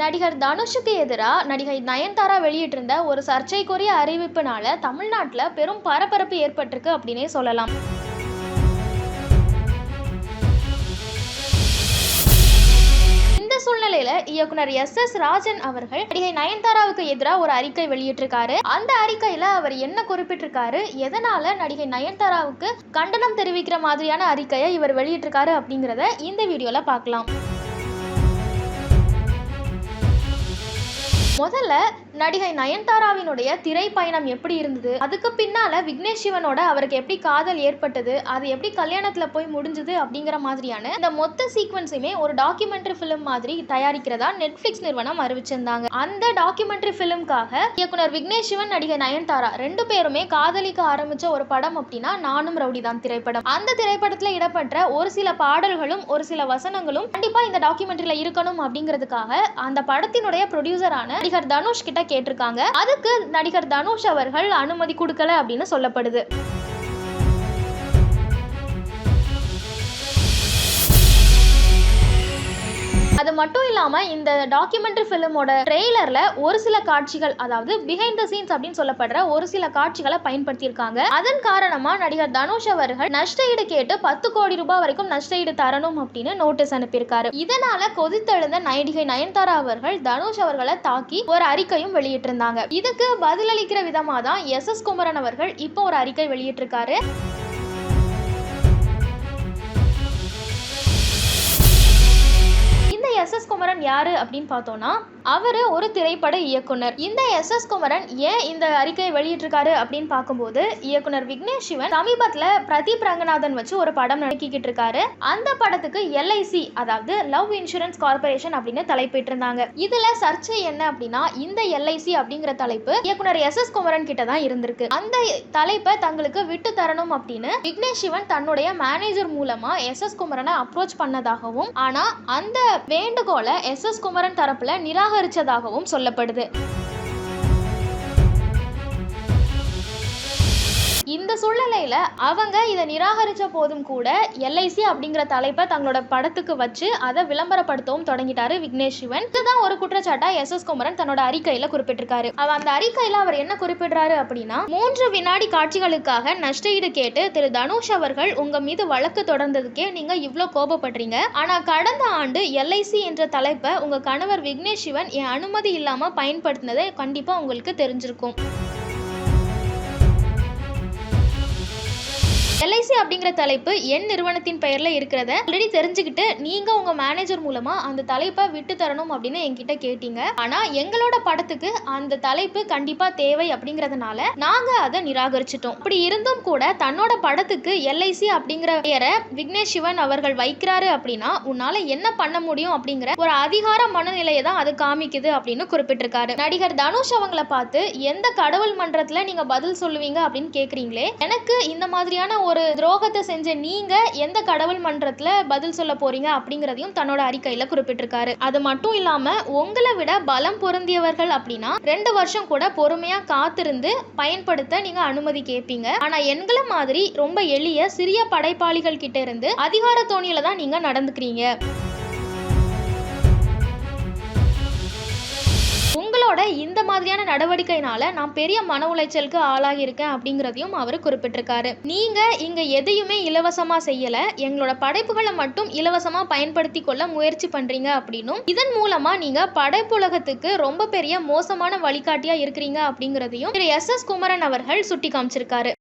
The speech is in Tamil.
நடிகர் தனுஷுக்கு எதிராக நடிகை நயன்தாரா வெளியிட்டிருந்த ஒரு சர்ச்சைக்குரிய அறிவிப்புனால தமிழ்நாட்டில் பெரும் பரபரப்பு ஏற்பட்டிருக்கு அப்படின்னே சொல்லலாம். இந்த சூழ்நிலையில இயக்குனர் எஸ் எஸ் ராஜன் அவர்கள் நடிகை நயன்தாராவுக்கு எதிராக ஒரு அறிக்கை வெளியிட்டிருக்காரு. அந்த அறிக்கையில அவர் என்ன குறிப்பிட்டிருக்காரு? எதனால நடிகை நயன்தாராவுக்கு கண்டனம் தெரிவிக்கிற மாதிரியான அறிக்கையை இவர் வெளியிட்டிருக்காரு அப்படிங்கிறத இந்த வீடியோல பார்க்கலாம். முதல்ல நடிகை நயன்தாராவினுடைய திரைப்பயணம் எப்படி இருந்தது? அதுக்கு பின்னால விக்னேஷ் சிவனோட அவருக்கு எப்படி காதல் ஏற்பட்டது? அது எப்படி கல்யாணத்துல போய் முடிஞ்சது அப்படிங்கிற மாதிரியான இந்த மொத்த சீக்வன்ஸுமே ஒரு டாக்குமெண்ட்ரி ஃபிலிம் மாதிரி தயாரிக்கிறதா நெட்ஃபிளிக்ஸ் நிறுவனம் அறிவிச்சிருந்தாங்க. அந்த டாக்குமெண்ட்ரி ஃபிலிம்காக இயக்குனர் விக்னேஷ் சிவன் நடிகை நயன்தாரா ரெண்டு பேருமே காதலிக்க ஆரம்பிச்ச ஒரு படம் அப்படின்னா நானும் ரவுடி தான் திரைப்படம். அந்த திரைப்படத்துல இடம்பெற்ற ஒரு சில பாடல்களும் ஒரு சில வசனங்களும் கண்டிப்பா இந்த டாக்குமெண்ட்ரியில இருக்கணும் அப்படிங்கிறதுக்காக அந்த படத்தினுடைய ப்ரொடியூசரான நடிகர் தனுஷ் கிட்ட கேட்டிருக்காங்க. அதுக்கு நடிகர் தனுஷ் அவர்கள் அனுமதி கொடுக்கல அப்படின்னு சொல்லப்படுது. மட்டும் இல்லாமல் இந்த டாக்குமெண்ட்ரி ஃபிலிமோட ட்ரெய்லரில் ஒரு சில காட்சிகள் அதாவது பிஹைண்ட் த சீன்ஸ் அப்படின்னு சொல்லப்படுற ஒரு சில காட்சிகளை பயன்படுத்தியிருக்காங்க. அதன் காரணமாக நடிகர் தனுஷ் அவர்கள் நஷ்டஈடு கேட்டு பத்து கோடி ரூபாய் வரைக்கும் நஷ்டஈடு தரணும் அப்படின்னு நோட்டீஸ் அனுப்பியிருக்காரு. இதனால கொதித்தெழுந்த நடிகை நயன்தாரா அவர்கள் தனுஷ் அவர்களை தாக்கி ஒரு அறிக்கையும் வெளியிட்டிருந்தாங்க. இதுக்கு பதிலளிக்கிற விதமாக தான் எஸ் எஸ் குமரன் அவர்கள் இப்போ ஒரு அறிக்கை வெளியிட்டிருக்காரு. குமரன் யாரு அப்படின்னு பார்த்தோம்னா அவர் ஒரு திரைப்பட இயக்குனர். இந்த எஸ். எஸ். குமரன் ஏன் இந்த அறிக்கையை வெளியிட்டிருக்காரு அப்படின்னு பார்க்கும்போது இயக்குனர் விக்னேஷ் சிவன் சமீபத்தில் பிரதீப் ரங்கநாதன் வச்சு ஒரு படம் நடக்கிக்கிட்டு இருக்காரு. அந்த படத்துக்கு எல்ஐசி அதாவது லவ் இன்சூரன்ஸ் கார்பரேஷன் அப்படின்னு தலைப்பிட்டு இருந்தாங்க இதுல சர்ச்சை என்ன அப்படின்னா இந்த எல்ஐசி அப்படிங்கிற தலைப்பு இயக்குனர் எஸ். எஸ். குமரன் கிட்ட தான் இருந்திருக்கு. அந்த தலைப்பை தங்களுக்கு விட்டு தரணும் அப்படின்னு விக்னேஷ் சிவன் தன்னுடைய மேனேஜர் மூலமா எஸ். எஸ். குமரனை அப்ரோச் பண்ணதாகவும் ஆனா அந்த வேண்டுகோளை எஸ் எஸ் குமரன் தரப்புல நிராகரிச்சதாகவும் சொல்லப்படுது. இந்த சூழ்நிலையில் அவங்க இதை நிராகரித்த போதும் கூட எல்ஐசி அப்படிங்கிற தலைப்பை தங்களோட படத்துக்கு வச்சு அதை விளம்பரப்படுத்தவும் தொடங்கிட்டாரு விக்னேஷ் சிவன். இதுதான் ஒரு குற்றச்சாட்டா எஸ். எஸ். குமரன் தன்னோட அறிக்கையில குறிப்பிட்டிருக்காரு. அவர் அந்த அறிக்கையில அவர் என்ன குறிப்பிடுறாரு அப்படின்னா மூன்று வினாடி காட்சிகளுக்காக நஷ்டஈடு கேட்டு திரு தனுஷ் அவர்கள் உங்க மீது வழக்கு தொடர்ந்ததுக்கே நீங்க இவ்வளோ கோபப்படுறீங்க. ஆனா கடந்த ஆண்டு எல்ஐசி என்ற தலைப்பை உங்க கணவர் விக்னேஷ் சிவன் என் அனுமதி இல்லாம பயன்படுத்தினதை கண்டிப்பா உங்களுக்கு தெரிஞ்சிருக்கும். எல்ஐசி அப்படிங்கிற தலைப்பு என் நிறுவனத்தின் பெயரில் இருக்கிறத ஆல்ரெடி தெரிஞ்சுக்கிட்டு நீங்கள் உங்கள் மேனேஜர் மூலமாக அந்த தலைப்பை விட்டு தரணும் அப்படின்னு என்கிட்ட கேட்டீங்க. ஆனால் எங்களோட படத்துக்கு அந்த தலைப்பு கண்டிப்பாக தேவை அப்படிங்கிறதுனால நாங்கள் அதை நிராகரிச்சிட்டோம். அப்படி இருந்தும் கூட தன்னோட படத்துக்கு எல்ஐசி அப்படிங்கிற பெயரை விக்னேஷ் சிவன் அவர்கள் வைக்கிறாரு அப்படின்னா உன்னால என்ன பண்ண முடியும் அப்படிங்கிற ஒரு அதிகார மனநிலையை தான் அது காமிக்குது அப்படின்னு குறிப்பிட்டிருக்காரு. நடிகர் தனுஷ் அவங்கள பார்த்து எந்த கடவுள் மன்றத்துல நீங்க பதில் சொல்லுவீங்க? அப்படின்னு கேக்குறீங்களே எனக்கு இந்த மாதிரியான ஒரு துரோகத்தை செஞ்ச நீங்க எந்த கடவுள் மன்றத்துல பதில் சொல்ல போறீங்க அப்படிங்கறதையும் தன்னோட அறிக்கையில குறிப்பிட்டிருக்காரு. அது மட்டும் இல்லாம உங்களை விட பலம் பொருந்தியவர்கள் அப்படின்னா ரெண்டு வருஷம் கூட பொறுமையா காத்திருந்து பயன்படுத்த நீங்க அனுமதி கேட்பீங்க. ஆனா எங்களை மாதிரி ரொம்ப எளிய சிறிய படைப்பாளிகள் கிட்ட இருந்து அதிகார தோணியில தான் நீங்க நடந்துக்கிறீங்க. என்னோட இந்த மாதிரியான நடவடிக்கையினால நான் பெரிய மன உளைச்சலுக்கு ஆளாகியிருக்கேன் அப்படிங்கிறதையும் அவர் குறிப்பிட்டிருக்காரு. நீங்க இங்க எதையுமே இலவசமா செய்யல. எங்களோட படைப்புகளை மட்டும் இலவசமா பயன்படுத்தி கொள்ள முயற்சி பண்றீங்க அப்படின்னும் இதன் மூலமா நீங்க படைப்புலகத்துக்கு ரொம்ப பெரிய மோசமான வழிகாட்டியா இருக்கிறீங்க அப்படிங்கிறதையும் திரு எஸ் எஸ் குமரன் அவர்கள் சுட்டி காமிச்சிருக்காரு